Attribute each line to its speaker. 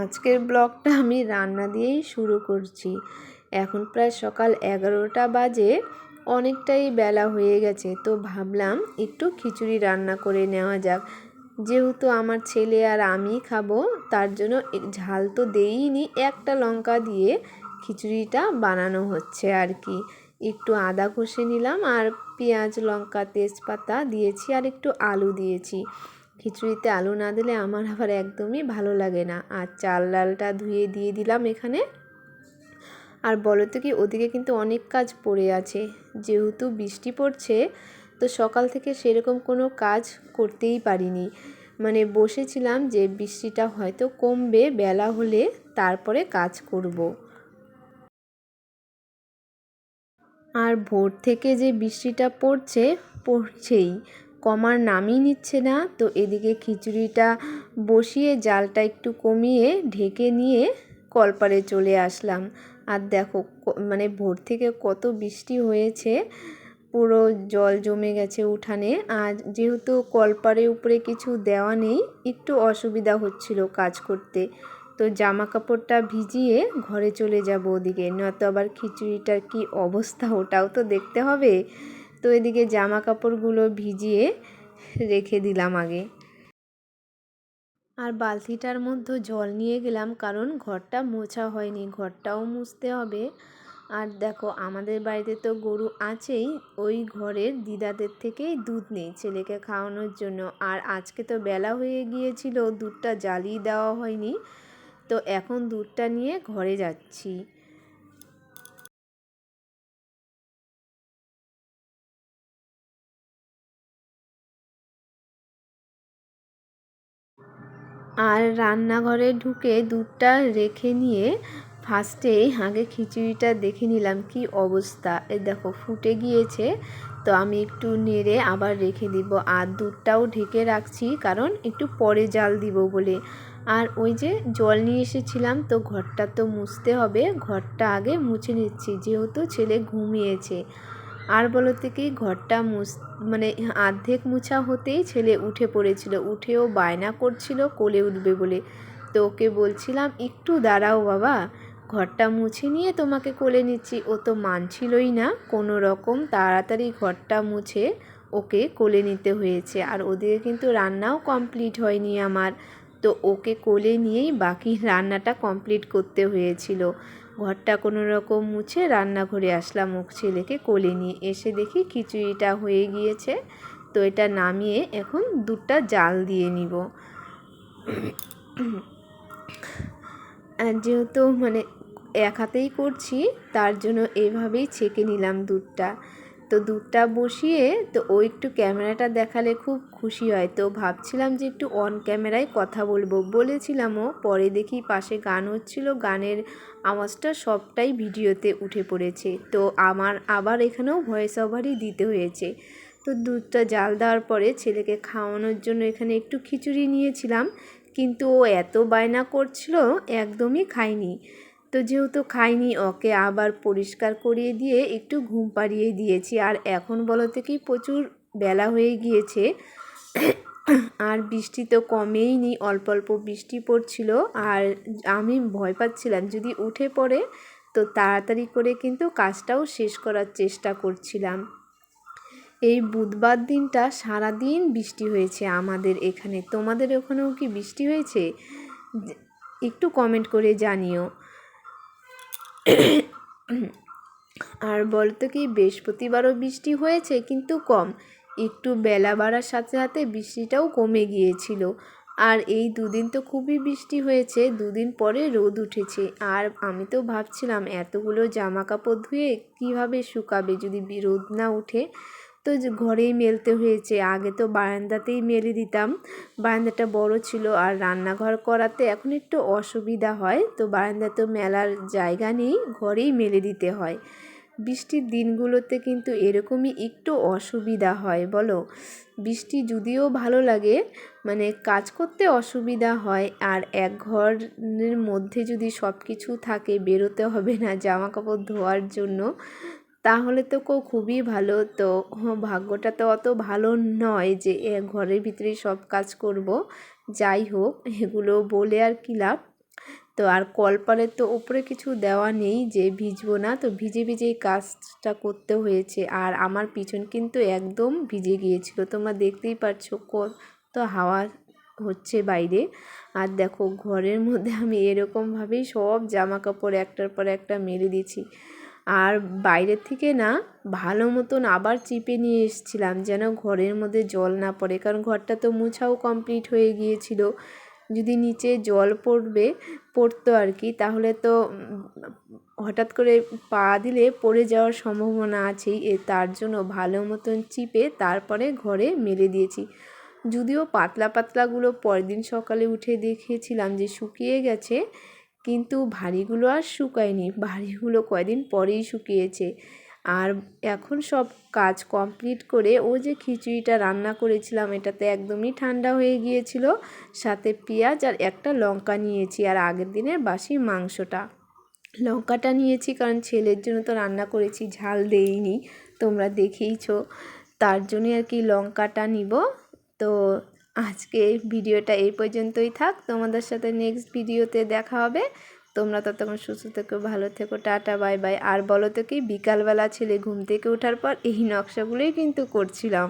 Speaker 1: আজকের ব্লগটা আমি রান্না দিয়েই শুরু করছি। এখন প্রায় সকাল এগারোটা বাজে, অনেকটাই বেলা হয়ে গেছে, তো ভাবলাম একটু খিচুড়ি রান্না করে নেওয়া যাক। যেহেতু আমার ছেলে আর আমি খাব, তার জন্য ঝাল তো দেইনি, একটা লঙ্কা দিয়ে খিচুড়িটা বানানো হচ্ছে আর কি। একটু আদা ঘষে নিলাম আর পেঁয়াজ, লঙ্কা, তেজপাতা দিয়েছি আর একটু আলু দিয়েছি। খিচুড়িতে আলু না দিলে আমার আবার একদমই ভালো লাগে না। আর চাল ডালটা ধুয়ে দিয়ে দিলাম এখানে। আর বলো তো কি, ওদিকে কিন্তু অনেক কাজ পড়ে আছে। যেহেতু বৃষ্টি পড়ছে, তো সকাল থেকে সেরকম কোনো কাজ করতেই পারিনি। মানে বসেছিলাম যে বৃষ্টিটা হয়তো কমবে, বেলা হলে তারপরে কাজ করব। আর ভোর থেকে যে বৃষ্টিটা পড়ছে, পড়ছেই। কমার নামই নিচ্ছে না। তো এদিকে খিচুড়িটা বসিয়ে জালটা একটু কমিয়ে ঢেকে নিয়ে কলপারে চলে আসলাম। আর দেখো মানে ভোর থেকে কত বৃষ্টি হয়েছে, পুরো জল জমে গেছে উঠানে। আর যেহেতু কলপারে উপরে কিছু দেওয়া নেই, একটু অসুবিধা হচ্ছিল কাজ করতে। তো জামা কাপড়টা ভিজিয়ে ঘরে চলে যাব ওদিকে। নয়তো আবার খিচুড়িটার কি অবস্থা ওটাও তো দেখতে হবে। তো এদিকে জামা কাপড়গুলো ভিজিয়ে রেখে দিলাম আগে। আর বালতিটার মধ্যে জল নিয়ে গেলাম, কারণ ঘরটা মোছা হয়নি, ঘরটাও মুছতে হবে। আর দেখো, আমাদের বাড়িতে তো গরু আছেই, ওই ঘরের দিদাদের থেকেই দুধ নেই ছেলেকে খাওয়ানোর জন্য। আর আজকে তো বেলা হয়ে গিয়েছিল, দুধটা জ্বালিয়ে দেওয়া হয়নি। তো এখন দুধটা নিয়ে ঘরে যাচ্ছি। আর রান্নাঘরে ঢুকে দুধটা রেখে নিয়ে ফার্স্টে আগে খিচুড়িটা দেখে নিলাম কি অবস্থা। এ দেখো ফুটে গিয়েছে, তো আমি একটু নেড়ে আবার রেখে দিব। আর দুধটাও ঢেকে রাখছি, কারণ একটু পরে জাল দিব বলে। আর ওই যে জল নিয়ে এসেছিলাম, তো ঘরটা তো মুছতে হবে। ঘরটা আগে মুছে নিচ্ছি, যেহেতু ছেলে ঘুমিয়েছে। আর বলতে কি, ঘরটা মুছ মানে আর্ধেক মুছা হতেই ছেলে উঠে পড়েছিল। উঠেও বায়না করছিল, কোলে উঠবে বলে। তো ওকে বলছিলাম, একটু দাঁড়াও বাবা, ঘরটা মুছে নিয়ে তোমাকে কোলে নিচ্ছি। ও তো মানছিলই না, কোনো রকম তাড়াতাড়ি ঘরটা মুছে ওকে কোলে নিতে হয়েছে। আর ওদিকে কিন্তু রান্নাও কমপ্লিট হয়নি আমার। তো ওকে কোলে নিয়েই বাকি রান্নাটা কমপ্লিট করতে হয়েছিল। ঘরটা কোনো রকম মুছে রান্নাঘরে আসলাম মুখ ছেলেকে কোলে নিয়ে। এসে দেখি খিচুড়িটা হয়ে গিয়েছে। তো এটা নামিয়ে এখন দুধটা জাল দিয়ে নিব। আর যেহেতু মানে এক হাতেই করছি, তার জন্য এভাবেই ছেঁকে নিলাম দুধটা। তো দুধটা বসিয়ে তো ও একটু ক্যামেরাটা দেখালে খুব খুশি হয়। তো ভাবছিলাম যে একটু অন ক্যামেরায় কথা বলব। বলেছিলামও পরে দেখি পাশে গান হচ্ছিল। গানের আওয়াজটা সবটাই ভিডিওতে উঠে পড়েছে। তো আমার আবার এখানেও ভয়েস ওভারই দিতে হয়েছে। তো দুধটা জাল দেওয়ার পরে ছেলেকে খাওয়ানোর জন্য এখানে একটু খিচুড়ি নিয়েছিলাম। কিন্তু ও এত বায়না করছিল, একদমই খায়নি। তো যেহেতু খাইনি, ওকে আবার পরিষ্কার করিয়ে দিয়ে একটু ঘুম পাড়িয়ে দিয়েছি। আর এখন বলতে কি, প্রচুর বেলা হয়ে গিয়েছে। আর বৃষ্টি তো কমেই নি, অল্প অল্প বৃষ্টি পড়ছিল। আর আমি ভয় পাচ্ছিলাম, যদি উঠে পড়ে তো তাড়াতাড়ি করে কিন্তু কাজটাও শেষ করার চেষ্টা করছিলাম। এই বুধবার দিনটা সারা দিন বৃষ্টি হয়েছে আমাদের এখানে। তোমাদের ওখানেও কি বৃষ্টি হয়েছে? একটু কমেন্ট করে জানিও। আর বলতো কি, বৃহস্পতিবারও বৃষ্টি হয়েছে, কিন্তু কম। একটু বেলা বাড়ার সাথে সাথে বৃষ্টিটাও কমে গিয়েছিল। আর এই দুদিন তো খুবই বৃষ্টি হয়েছে, দুদিন পরে রোদ উঠেছে। আর আমি তো ভাবছিলাম, এতগুলো জামা কাপড় ধুয়ে কীভাবে শুকাবে যদি রোদ না উঠে? তো ঘরেই মেলতে হয়েছে। আগে তো বারান্দাতেই মেলে দিতাম। বারান্দাটা বড় ছিল আর রান্নাঘর করাতে এখন একটু অসুবিধা হয়। তো বারান্দাতেও মেলার জায়গা নেই, ঘরেই মেলে দিতে হয়। বৃষ্টির দিনগুলোতে কিন্তু এরকমই একটু অসুবিধা হয়, বলো? বৃষ্টি যদিও ভালো লাগে মানে কাজ করতে অসুবিধা হয় আর এক ঘরের মধ্যে যদি সব কিছু থাকে, বেরোতে হবে না জামা কাপড় ধোয়ার জন্য। তাহলে তো কো খুবই ভালো। তো ভাগ্যটা তো অত ভালো নয় যে ঘরের ভিতরেই সব কাজ করব। যাই হোক, এগুলো বলে আর কি লাভ। তো আর কলপারের তো ওপরে কিছু দেওয়া নেই যে ভিজবো না। তো ভিজে ভিজেই কাজটা করতে হয়েছে। আর আমার পিছন কিন্তু একদম ভিজে গিয়েছিল। তোমরা দেখতেই পারছ কত হাওয়া হচ্ছে বাইরে। আর দেখো, ঘরের মধ্যে আমি এরকমভাবেই সব জামা কাপড় একটার পর একটা মেরে দিয়েছি। আর বাইরের থেকে না ভালো মতন আবার চিপে নিয়ে এসেছিলাম যেন ঘরের মধ্যে জল না পড়ে। কারণ ঘরটা তো মুছাও কমপ্লিট হয়ে গিয়েছিল। যদি নিচে জল পড়বে, পড়তো আর কি, তাহলে তো হঠাৎ করে পা দিলে পড়ে যাওয়ার সম্ভাবনা আছেই। এ, তার জন্য ভালো মতন চিপে তারপরে ঘরে মেলে দিয়েছি। যদিও পাতলা পাতলাগুলো পরের দিন সকালে উঠে দেখিয়েছিলাম যে শুকিয়ে গেছে কিন্তু ভারীগুলো আর শুকায়নি। ভারীগুলো কয়দিন পরেই শুকিয়েছে। আর এখন সব কাজ কমপ্লিট করে ও যে খিচুড়িটা রান্না করেছিলাম, এটাতে একদমই ঠান্ডা হয়ে গিয়েছিল। সাথে পেঁয়াজ আর একটা লঙ্কা নিয়েছি আর আগের দিনের বাসি মাংসটা। লঙ্কাটা নিয়েছি কারণ ছেলের জন্য তো রান্না করেছি, ঝাল দেইনি। তোমরা দেখেইছো। তার জন্যে আর কি লঙ্কাটা নিব। তো আজকে ভিডিওটা এই পর্যন্তই থাক। তোমাদের সাথে নেক্সট ভিডিওতে দেখা হবে। তোমরা ততক্ষণ সুস্থ থেকো, ভালো থেকো, টাটা, বাই বাই। আর বলো তো কি, বিকালবেলা ছেলে ঘুম থেকে ওঠার পর এই নকশাগুলোই কিন্তু করছিলাম।